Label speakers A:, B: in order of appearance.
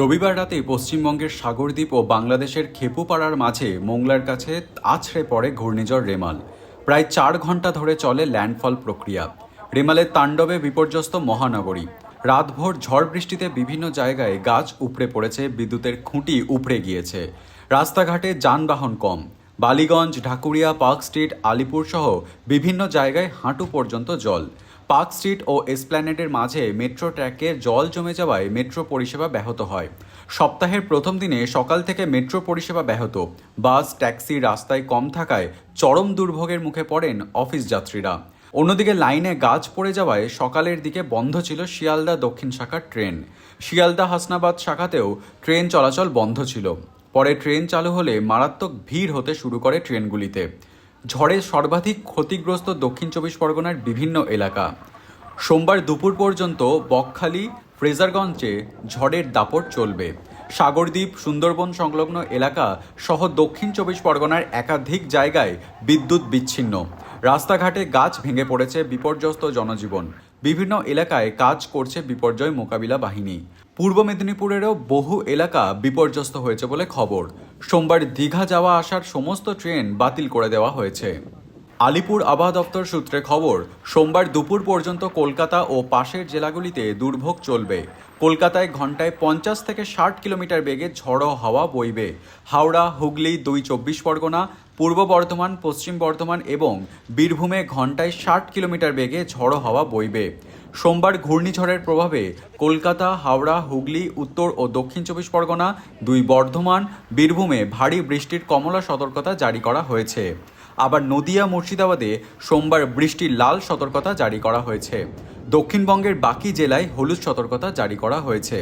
A: রবিবার রাতে পশ্চিমবঙ্গের সাগরদ্বীপ ও বাংলাদেশের খেপুপাড়ার মাঝে মোংলার কাছে আছড়ে পড়ে ঘূর্ণিঝড় রেমাল। প্রায় চার ঘণ্টা ধরে চলে ল্যান্ডফল প্রক্রিয়া। রেমালের তাণ্ডবে বিপর্যস্ত মহানগরী। রাতভর ঝড় বৃষ্টিতে বিভিন্ন জায়গায় গাছ উপড়ে পড়েছে, বিদ্যুতের খুঁটি উপড়ে গিয়েছে। রাস্তাঘাটে যানবাহন কম। বালিগঞ্জ, ঢাকুরিয়া, পার্ক স্ট্রিট আলিপুর সহ বিভিন্ন জায়গায় হাঁটু পর্যন্ত জল। পার্ক স্ট্রিট ও এসপ্ল্যানেডের মাঝে মেট্রো ট্র্যাকে জল জমে যাওয়ায় মেট্রো পরিষেবা ব্যাহত হয়। সপ্তাহের প্রথম দিনে সকাল থেকে মেট্রো পরিষেবা ব্যাহত। বাস, ট্যাক্সি রাস্তায় কম থাকায় চরম দুর্ভোগের মুখে পড়েন অফিস যাত্রীরা। অন্যদিকে লাইনে গাছ পড়ে যাওয়ায় সকালের দিকে বন্ধ ছিল শিয়ালদা দক্ষিণ শাখার ট্রেন। শিয়ালদা হাসনাবাদ শাখাতেও ট্রেন চলাচল বন্ধ ছিল। পরে ট্রেন চালু হলে মারাত্মক ভিড় হতে শুরু করে ট্রেনগুলিতে। ঝড়ে সর্বাধিক ক্ষতিগ্রস্ত দক্ষিণ চব্বিশ পরগনার বিভিন্ন এলাকা। সোমবার দুপুর পর্যন্ত বকখালি, ফ্রেজারগঞ্জে ঝড়ের দাপট চলবে। সাগরদ্বীপ, সুন্দরবন সংলগ্ন এলাকা সহ দক্ষিণ চব্বিশ পরগনার একাধিক জায়গায় বিদ্যুৎ বিচ্ছিন্ন। রাস্তাঘাটে গাছ ভেঙে পড়েছে বিপর্যস্ত জনজীবন। বিভিন্ন এলাকায় কাজ করছে বিপর্যয় মোকাবিলা বাহিনী। পূর্ব মেদিনীপুরেরও বহু এলাকা বিপর্যস্ত হয়েছে বলে খবর। সোমবার দীঘা যাওয়া আসার সমস্ত ট্রেন বাতিল করে দেওয়া হয়েছে। আলিপুর আবহাওয়া দপ্তর সূত্রে খবর, সোমবার দুপুর পর্যন্ত কলকাতা ও পাশের জেলাগুলিতে দুর্ভোগ চলবে। কলকাতায় ঘন্টায় পঞ্চাশ থেকে ষাট কিলোমিটার বেগে ঝড়ো হাওয়া বইবে। হাওড়া, হুগলি, দুই চব্বিশ পরগনা, পূর্ব বর্ধমান, পশ্চিম বর্ধমান এবং বীরভূমে ঘন্টায় ষাট কিলোমিটার বেগে ঝড়ো হাওয়া বইবে। সোমবার ঘূর্ণিঝড়ের প্রভাবে কলকাতা, হাওড়া, হুগলি, উত্তর ও দক্ষিণ চব্বিশ পরগনা, দুই বর্ধমান, বীরভূমে ভারী বৃষ্টির কমলা সতর্কতা জারি করা হয়েছে। আবার নদিয়া, মুর্শিদাবাদে সোমবার বৃষ্টির লাল সতর্কতা জারি করা হয়েছে। দক্ষিণবঙ্গের বাকি জেলায় হলুদ সতর্কতা জারি করা হয়েছে।